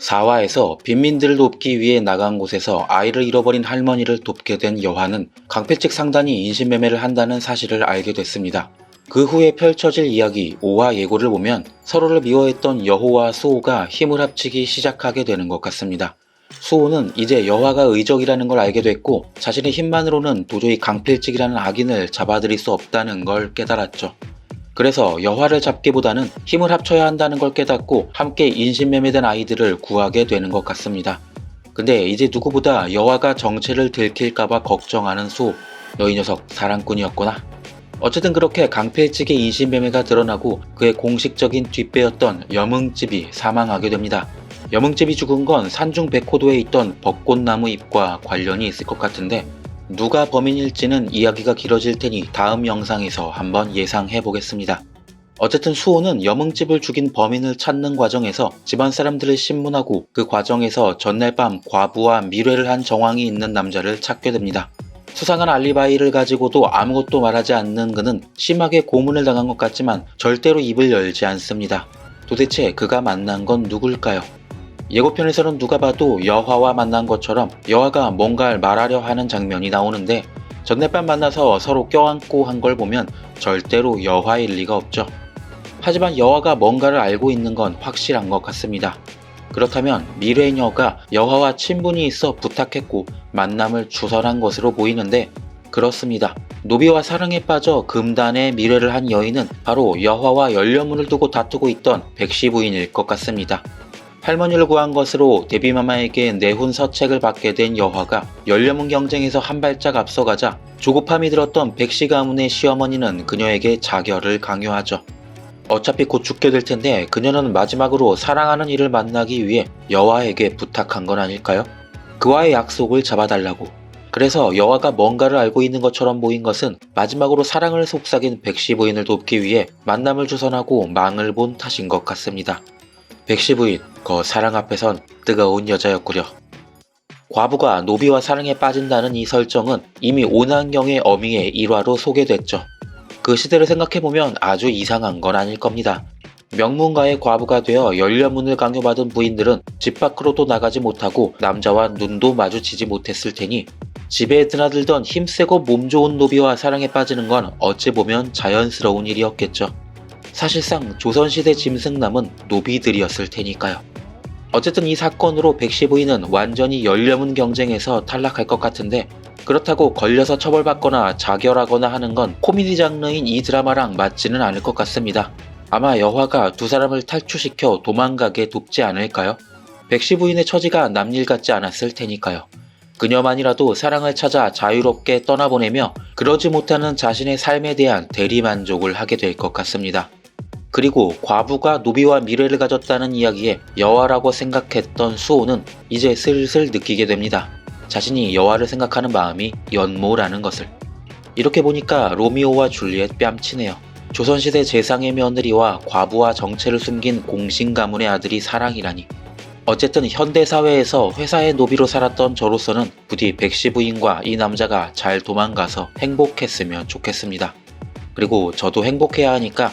사화에서 빈민들을 돕기 위해 나간 곳에서 아이를 잃어버린 할머니를 돕게 된 여화는 강필직 상단이 인신매매를 한다는 사실을 알게 됐습니다. 그 후에 펼쳐질 이야기 5화 예고를 보면 서로를 미워했던 여호와 수호가 힘을 합치기 시작하게 되는 것 같습니다. 수호는 이제 여화가 의적이라는 걸 알게 됐고 자신의 힘만으로는 도저히 강필직이라는 악인을 잡아들일 수 없다는 걸 깨달았죠. 그래서 여화를 잡기보다는 힘을 합쳐야 한다는 걸 깨닫고 함께 인신매매된 아이들을 구하게 되는 것 같습니다. 근데 이제 누구보다 여화가 정체를 들킬까봐 걱정하는 수호. 너이 녀석 사랑꾼이었구나. 어쨌든 그렇게 강필직의 인신매매가 드러나고 그의 공식적인 뒷배였던 여뭉집이 사망하게 됩니다. 여뭉집이 죽은 건 산중 백호도에 있던 벚꽃나무 잎과 관련이 있을 것 같은데 누가 범인일지는 이야기가 길어질 테니 다음 영상에서 한번 예상해 보겠습니다. 어쨌든 수호는 여뭉집을 죽인 범인을 찾는 과정에서 집안 사람들을 신문하고 그 과정에서 전날 밤 과부와 미래를 한 정황이 있는 남자를 찾게 됩니다. 수상한 알리바이를 가지고도 아무것도 말하지 않는 그는 심하게 고문을 당한 것 같지만 절대로 입을 열지 않습니다. 도대체 그가 만난 건 누굴까요? 예고편에서는 누가 봐도 여화와 만난 것처럼 여화가 뭔가를 말하려 하는 장면이 나오는데 전날 밤 만나서 서로 껴안고 한 걸 보면 절대로 여화일 리가 없죠. 하지만 여화가 뭔가를 알고 있는 건 확실한 것 같습니다. 그렇다면 미래녀가 여화와 친분이 있어 부탁했고 만남을 주선한 것으로 보이는데 그렇습니다. 노비와 사랑에 빠져 금단의 미래를 한 여인은 바로 여화와 연려문을 두고 다투고 있던 백시 부인일 것 같습니다. 할머니를 구한 것으로 데뷔마마에게 내훈 서책을 받게 된 여화가 연려문 경쟁에서 한 발짝 앞서가자 조급함이 들었던 백시 가문의 시어머니는 그녀에게 자결을 강요하죠. 어차피 곧 죽게 될 텐데 그녀는 마지막으로 사랑하는 이를 만나기 위해 여화에게 부탁한 건 아닐까요? 그와의 약속을 잡아달라고. 그래서 여화가 뭔가를 알고 있는 것처럼 보인 것은 마지막으로 사랑을 속삭인 백시 부인을 돕기 위해 만남을 주선하고 망을 본 탓인 것 같습니다. 백시 부인, 그 사랑 앞에선 뜨거운 여자였구려. 과부가 노비와 사랑에 빠진다는 이 설정은 이미 오난경의 어미의 일화로 소개됐죠. 그 시대를 생각해보면 아주 이상한 건 아닐 겁니다. 명문가의 과부가 되어 연려문을 강요받은 부인들은 집 밖으로도 나가지 못하고 남자와 눈도 마주치지 못했을 테니 집에 드나들던 힘세고 몸 좋은 노비와 사랑에 빠지는 건 어찌 보면 자연스러운 일이었겠죠. 사실상 조선시대 짐승남은 노비들이었을 테니까요. 어쨌든 이 사건으로 백시 부인은 완전히 연려문 경쟁에서 탈락할 것 같은데 그렇다고 걸려서 처벌받거나 자결하거나 하는 건 코미디 장르인 이 드라마랑 맞지는 않을 것 같습니다. 아마 여화가 두 사람을 탈출시켜 도망가게 돕지 않을까요? 백시 부인의 처지가 남일 같지 않았을 테니까요. 그녀만이라도 사랑을 찾아 자유롭게 떠나보내며 그러지 못하는 자신의 삶에 대한 대리만족을 하게 될 것 같습니다. 그리고 과부가 노비와 미래를 가졌다는 이야기에 여화라고 생각했던 수호는 이제 슬슬 느끼게 됩니다. 자신이 여화를 생각하는 마음이 연모라는 것을. 이렇게 보니까 로미오와 줄리엣 뺨치네요. 조선시대 재상의 며느리와 과부와 정체를 숨긴 공신 가문의 아들이 사랑이라니. 어쨌든 현대사회에서 회사의 노비로 살았던 저로서는 부디 백시 부인과 이 남자가 잘 도망가서 행복했으면 좋겠습니다. 그리고 저도 행복해야 하니까